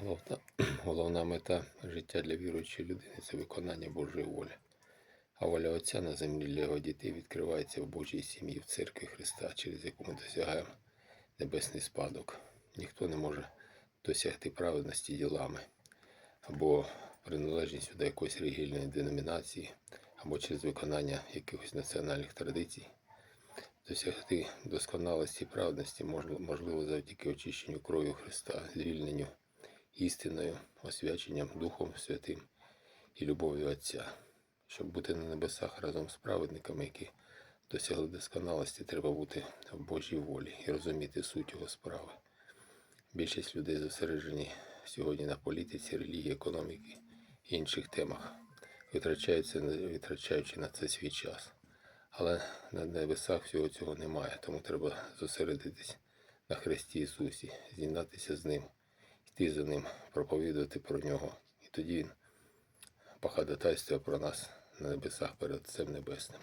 Головна, головна мета життя для віруючої людини це виконання Божої волі. А воля Отця на землі для його дітей відкривається в Божій сім'ї в церкві Христа, через яку ми досягаємо небесний спадок. Ніхто не може досягти праведності ділами або приналежністю до якоїсь релігійної деномінації, або через виконання якихось національних традицій. Досягти досконалості і праведності можливо завдяки очищенню кров'ю Христа, звільненню істиною, освяченням Духом Святим і любов'ю Отця. Щоб бути на небесах разом з праведниками, які досягли досконалості, треба бути в Божій волі і розуміти суть його справи. Більшість людей зосереджені сьогодні на політиці, релігії, економіки і інших темах, витрачаючи на це свій час. Але на небесах всього цього немає, тому треба зосередитись на Христі Ісусі, з'єднатися з Ним, йти за Ним, проповідувати про Нього. І тоді Він походатайствує про нас на небесах перед Отцем Небесним.